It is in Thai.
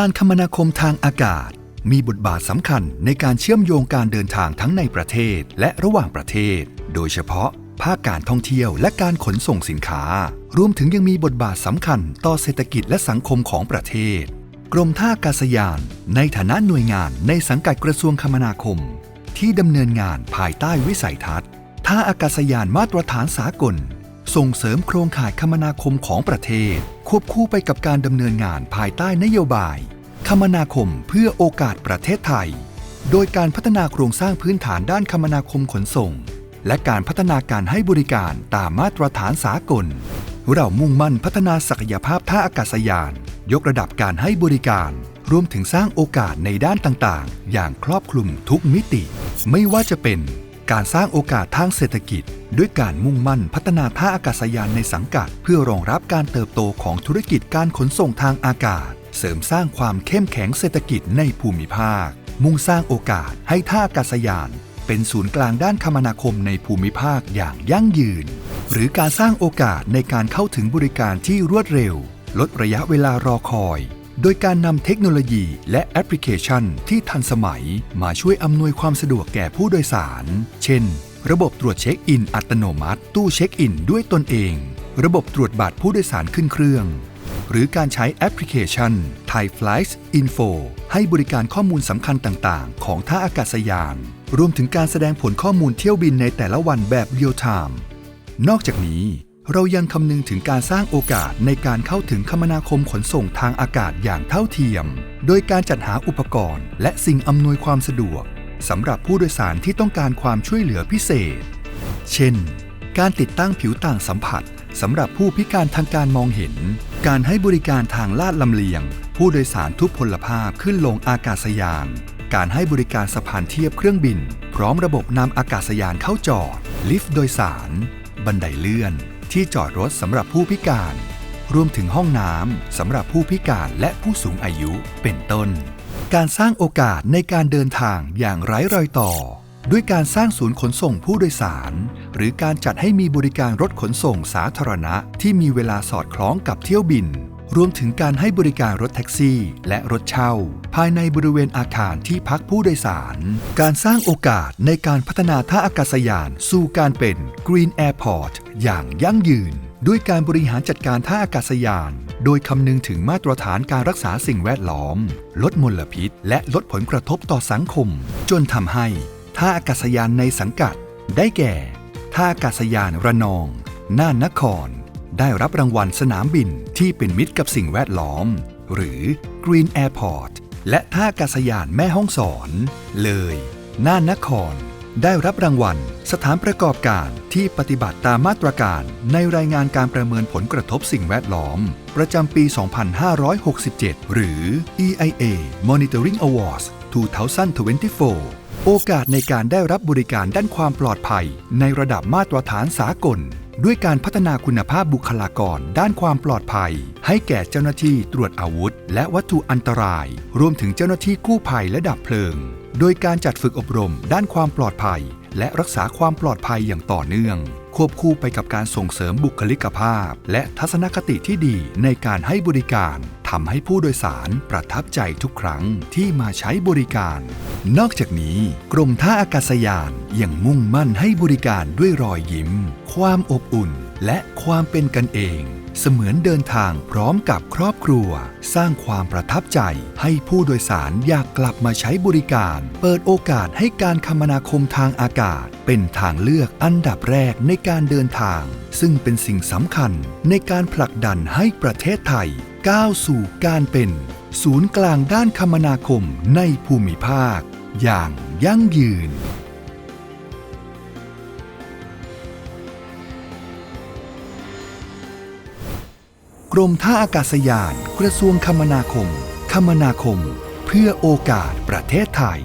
การคมนาคมทางอากาศ มีบทบาทสำคัญในการเชื่อมโยงการเดินทางทั้งในประเทศและระหว่างประเทศ โดยเฉพาะภาคการท่องเที่ยวและการขนส่งสินค้า รวมถึงยังมีบทบาทสำคัญต่อเศรษฐกิจและสังคมของประเทศ กรมท่าอากาศยาน ในฐานะหน่วยงานในสังกัดกระทรวงคมนาคม ที่ดำเนินงานภายใต้วิสัยทัศน์ท่าอากาศยานมาตรฐานสากล ส่งเสริมโครงข่ายคมนาคมของประเทศ ควบคู่ไปกับการดำเนินงานภายใต้นโยบาย คมนาคมเพื่อโอกาสประเทศไทย โดยการพัฒนาโครงสร้างพื้นฐานด้านคมนาคมขนส่ง และการพัฒนาการให้บริการตามมาตรฐานสากล เรามุ่งมั่นพัฒนาศักยภาพท่าอากาศยาน ยกระดับการให้บริการ รวมถึงสร้างโอกาสในด้านต่างๆ อย่างครอบคลุมทุกมิติ ไม่ว่าจะเป็น การสร้างโอกาสทางเศรษฐกิจ ด้วยการมุ่งมั่นพัฒนาท่าอากาศยานในสังกัด เพื่อรองรับการเติบโตของธุรกิจการขนส่งทางอากาศ เสริมสร้างความเข้มแข็งเศรษฐกิจในภูมิภาค มุ่งสร้างโอกาสให้ท่าอากาศยาน เป็นศูนย์กลางด้านคมนาคมในภูมิภาคอย่างยั่งยืน หรือการสร้างโอกาสในการเข้าถึงบริการที่รวดเร็ว ลดระยะเวลารอคอย โดยการนำเทคโนโลยีและแอปพลิเคชันที่ทันสมัยมาช่วยอำนวยความสะดวกแก่ผู้โดยสาร เช่น ระบบตรวจเช็คอินอัตโนมัติ ตู้เช็คอินด้วยตนเอง ระบบตรวจบัตรผู้โดยสารขึ้นเครื่อง หรือการใช้แอปพลิเคชัน Thai Flights Info ให้บริการข้อมูลสำคัญต่างๆ ของท่าอากาศยาน รวมถึงการแสดงผลข้อมูลเที่ยวบินในแต่ละวันแบบเรียลไทม์นอกจากนี้ เรายังคำนึงถึงการสร้างโอกาสในการเข้าถึงคมนาคมขนส่งทางอากาศอย่างเท่าเทียม โดยการจัดหาอุปกรณ์ และสิ่งอำนวยความสะดวกสำหรับผู้โดยสารที่ต้องการความช่วยเหลือพิเศษ เช่น การติดตั้งผิวต่างสัมผัสสำหรับผู้พิการทางการมองเห็น การให้บริการทางลาดลำเลียง ผู้โดยสารทุพพลภาพขึ้นลงอากาศยาน การให้บริการสะพานเทียบเครื่องบิน พร้อมระบบนำอากาศยานเข้าจอด ลิฟต์โดยสาร บันไดเลื่อน ที่จอดรถสำหรับผู้พิการ รวมถึงห้องน้ำสำหรับผู้พิการและผู้สูงอายุเป็นต้น การสร้างโอกาสในการเดินทางอย่างไร้รอยต่อ ด้วยการสร้างศูนย์ขนส่งผู้โดยสาร หรือการจัดให้มีบริการรถขนส่งสาธารณะที่มีเวลาสอดคล้องกับเที่ยวบิน รวมถึงการให้บริการรถแท็กซี่ และรถเช่า ภายในบริเวณอาคารที่พักผู้โดยสาร การสร้างโอกาสในการพัฒนาท่าอากาศยานสู่การเป็น Green Airport อย่างยั่งยืน ด้วยการบริหารจัดการท่าอากาศยาน โดยคำนึงถึงมาตรฐานการรักษาสิ่งแวดล้อม ลดมลพิษ และลดผลกระทบต่อสังคม จนทำให้ท่าอากาศยานในสังกัด ได้แก่ ท่าอากาศยานระนอง น่านนคร ได้รับรางวัลสนามบินที่เป็นมิตรกับสิ่งแวดล้อม หรือ Green Airport และท่าอากาศยานแม่ห้องสอน เลย น่านนคร ได้รับรางวัล สถานประกอบการที่ปฏิบัติตามมาตรการในรายงานการประเมินผลกระทบสิ่งแวดล้อม ประจำปี 2567 หรือ EIA Monitoring Awards 2024 โอกาสในการได้รับบริการด้านความปลอดภัยในระดับมาตรฐานสากล ด้วยการพัฒนาคุณภาพบุคลากรด้านความปลอดภัย ให้แก่เจ้าหน้าที่ตรวจอาวุธ และวัตถุอันตราย รวมถึงเจ้าหน้าที่กู้ภัยและดับเพลิง โดยการจัดฝึกอบรม ด้านความปลอดภัย และรักษาความปลอดภัยอย่างต่อเนื่อง ควบคู่ไปกับการส่งเสริมบุคลิกภาพ และทัศนคติที่ดีในการให้บริการ ทำให้ผู้โดยสารประทับใจทุกครั้งที่มาใช้บริการ นอกจากนี้ กรมท่าอากาศยานยังมุ่งมั่นให้บริการด้วยรอยยิ้ม ความอบอุ่น และความเป็นกันเอง เสมือนเดินทางพร้อมกับครอบครัว สร้างความประทับใจ ให้ผู้โดยสารอยากกลับมาใช้บริการ เปิดโอกาสให้การคมนาคมทางอากาศ เป็นทางเลือกอันดับแรกในการเดินทาง ซึ่งเป็นสิ่งสำคัญในการผลักดันให้ประเทศไทย ก้าวสู่การเป็น ศูนย์กลางด้านคมนาคมในภูมิภาค อย่างยั่งยืน กรมท่าอากาศยานกระทรวงคมนาคม คมนาคม เพื่อโอกาสประเทศไทย